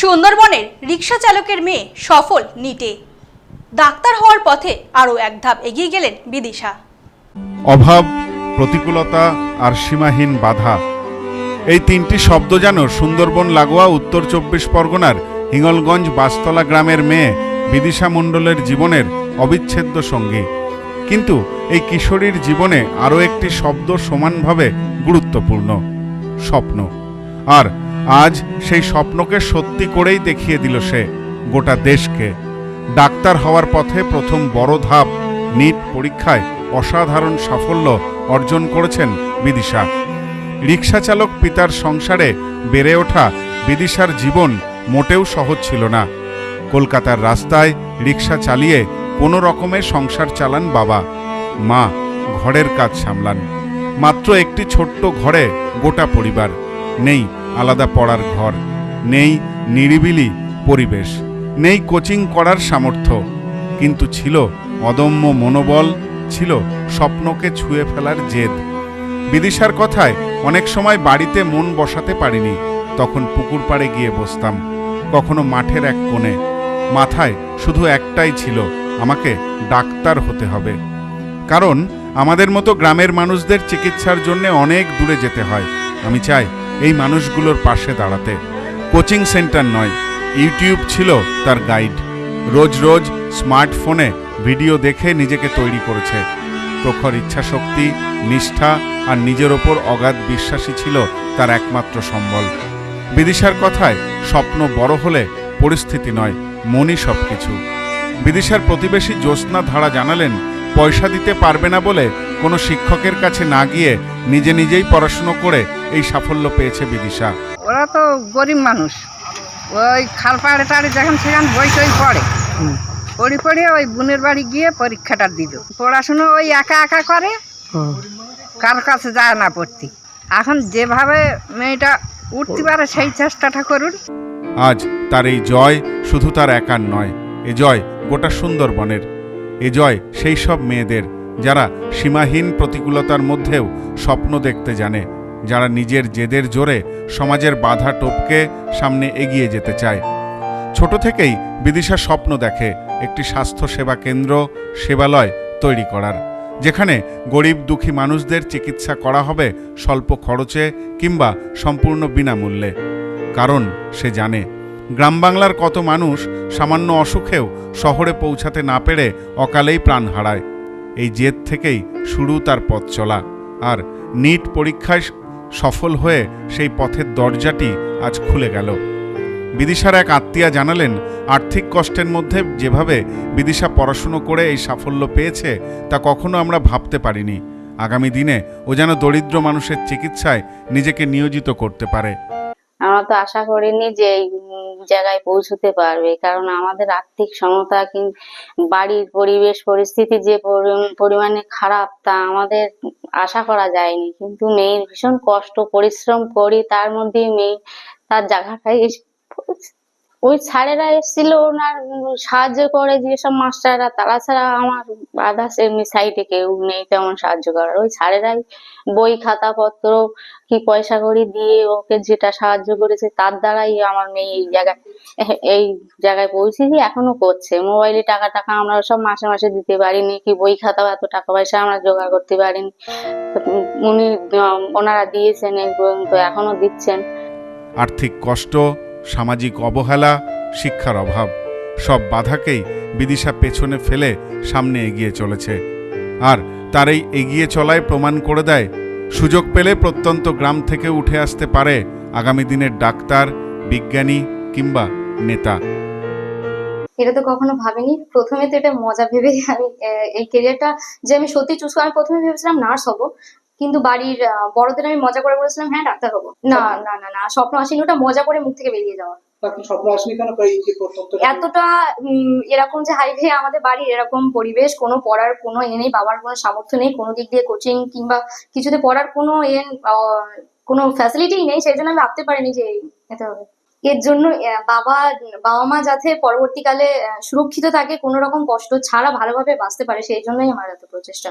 সুন্দরবনের রিক্সা চালকের মেয়ে সফল, নিটে। ডাক্তার হওয়ার পথে আরও এক ধাপ এগিয়ে গেলেন বিদিশা। অভাব, প্রতিকূলতা আর সীমাহীন বাধা। এই তিনটি শব্দ যেন সুন্দরবন লাগোয়া উত্তর চব্বিশ পরগনার হিঙ্গলগঞ্জ বাসতলা গ্রামের মেয়ে বিদিশা মণ্ডলের জীবনের অবিচ্ছেদ্য সঙ্গী। কিন্তু এই কিশোরীর জীবনে আরও একটি শব্দ সমানভাবে গুরুত্বপূর্ণ, স্বপ্ন। আর আজ সেই স্বপ্নকে সত্যি করেই দেখিয়ে দিল সে, গোটা দেশকে। ডাক্তার হওয়ার পথে প্রথম বড় ধাপ, নিট পরীক্ষায় অসাধারণ সাফল্য অর্জন করেছেন বিদিশা। রিক্সা চালক পিতার সংসারে বেড়ে ওঠা বিদিশার জীবন মোটেও সহজ ছিল না। কলকাতার রাস্তায় রিক্সা চালিয়ে কোনো রকমে সংসার চালান বাবা। মা ঘরের কাজ সামলান। মাত্র একটি ছোট্ট ঘরে গোটা পরিবার। নেই আলাদা পড়ার ঘর, নেই নিরিবিলি পরিবেশ, নেই কোচিং করার সামর্থ্য, কিন্তু ছিল অদম্য মনোবল, ছিল স্বপ্নকে ছুঁয়ে ফেলার জেদ। বিদিশার কথায় অনেক সময় বাড়িতে মন বসাতে পারিনি, তখন পুকুর পাড়ে গিয়ে বসতাম, কখনো মাঠের এক কোণে, মাথায় শুধু একটাই ছিল, আমাকে ডাক্তার হতে হবে। কারণ আমাদের মতো গ্রামের মানুষদের চিকিৎসার জন্য অনেক দূরে যেতে হয়, আমি চাই এই মানুষগুলোর পাশে দাঁড়াতে। কোচিং সেন্টার নয়, ইউটিউব ছিল তার গাইড। রোজ রোজ স্মার্টফোনে ভিডিও দেখে নিজেকে তৈরি করেছে। প্রখর ইচ্ছাশক্তি, নিষ্ঠা আর নিজের ওপর অগাধ বিশ্বাসী ছিল তার একমাত্র সম্বল। বিদিশার কথায় স্বপ্ন বড় হলে পরিস্থিতি নয়, মনই সব কিছু বিদিশার প্রতিবেশী জ্যোৎস্না ধারা জানালেন পয়সা দিতে পারবে না বলে কোনো শিক্ষকের কাছে না গিয়ে নিজে নিজেই পড়াশুনো করে এই সাফল্য পেয়েছে বিদিশা। ওরা তো গরিব মানুষ। ওই খাল পাড়ে টাড়ে যখন সেখানে বই টই পড়ে পড়ি পড়ে ওই বোনের বাড়ি গিয়ে পরীক্ষাটা দিল। পড়াশুনো ওই একা একা করে কার কাছে যায় না পড়তে। এখন যেভাবে মেয়েটা উঠতে পারে সেই চেষ্টাটা করুন। আজ তার এই জয় শুধু তার একার নয় এ জয় গোটা সুন্দরবনের। এ জয় সেই সব মেয়েদের, যারা সীমাহীন প্রতিকূলতার মধ্যেও স্বপ্ন দেখতে জানে, যারা নিজের জেদের জোরে সমাজের বাধা টপকে সামনে এগিয়ে যেতে চায়। ছোট থেকেই বিদিশা স্বপ্ন দেখে একটি স্বাস্থ্য সেবা কেন্দ্র, সেবালয় তৈরি করার, যেখানে গরিব দুঃখী মানুষদের চিকিৎসা করা হবে স্বল্প খরচে কিংবা সম্পূর্ণ বিনামূল্যে। কারণ সে জানে গ্রাম বাংলার কত মানুষ সামান্য অসুখেও শহরে পৌঁছাতে না পেরে অকালেই প্রাণ হারায়। এই জেদ থেকেই শুরু তার পথ চলা। আর নিট পরীক্ষায় সফল হয়ে সেই পথের দরজাটি আজ খুলে গেল। বিদিশার এক আত্মীয়া জানালেন, আর্থিক কষ্টের মধ্যে যেভাবে বিদিশা পড়াশুনো করে এই সাফল্য পেয়েছে, তা কখনো আমরা ভাবতে পারিনি। আগামী দিনে ও যেন দরিদ্র মানুষের চিকিৎসায় নিজেকে নিয়োজিত করতে পারে। আমরা তো আশা করিনি যে জায়গায় পৌঁছতে পারবে। কারণ আমাদের আর্থিক সমতা বাড়ির পরিবেশ, পরিস্থিতি যে পরি- পরিমাণে খারাপ তা আমাদের আশা করা যায়নি। কিন্তু মেয়ের ভীষণ কষ্ট, পরিশ্রম করি, তার মধ্যেই মেয়ে তার জায়গাটায় এসে ওই স্যারেরা এসেছিল ওনার সাহায্য করে যেসব মাস্টাররা, তারা ছাড়া আমার আদার্স এমনি সাইডে কেউ নেই তেমন সাহায্য করার? ওই স্যারেরাই বই, খাতাপত্র, কি পয়সা কড়ি দিয়ে ওকে যেটা সাহায্য করেছে, তার দ্বারাই আমার মেয়ে এই জায়গায় এই জায়গায় পৌঁছেছি এখনও করছে। মোবাইলে টাকা টাকা আমরা সব মাসে মাসে দিতে পারিনি, কি বই, খাতা, এত টাকা পয়সা আমরা জোগাড় করতে পারিনি। উনি ওনারা দিয়েছেন এই পর্যন্ত, এখনও দিচ্ছেন। আর্থিক কষ্ট সামাজিক অবহেলা, শিক্ষার অভাব, সব বাধাকেই বিদিশা পেছনে ফেলে সামনে এগিয়ে চলেছে। আর তার এই এগিয়ে চলায় প্রমাণ করে দেয়, সুযোগ পেলে প্রত্যন্ত গ্রাম থেকে উঠে আসতে পারে আগামী দিনের ডাক্তার, বিজ্ঞানী কিংবা নেতা। এটা তো কখনো ভাবিনি। প্রথমে তো এটা মজা ভেবে আমি এই কেরিয়ারটা যে আমি সত্যি চুজ আমি প্রথমে ভেবেছিলাম নার্স হব। কিন্তু বাড়ির বড়দের আমি মজা করে বলেছিলাম হ্যাঁ ডাক্তার হব না না না না স্বপ্ন আসেনি। ওটা মজা করে মুখ থেকে বেরিয়ে যাওয়া এতটা এরকম যে হাইভে আমাদের বাড়ির এরকম পরিবেশ কোনো পড়ার কোনো এ নেই বাবার কোনো সামর্থ্য নেই কোনো দিক দিয়ে কোচিং কিংবা কিছুতে পড়ার কোনো এ কোনো ফ্যাসিলিটি নেই সেই জন্য আমি ভাবতে পারিনি যে এতে হবে এর জন্য বাবা বাবা মা যাতে পরবর্তীকালে সুরক্ষিত থাকে কোনো রকম কষ্ট ছাড়া ভালোভাবে বাঁচতে পারে সেই জন্যই আমার এত প্রচেষ্টা।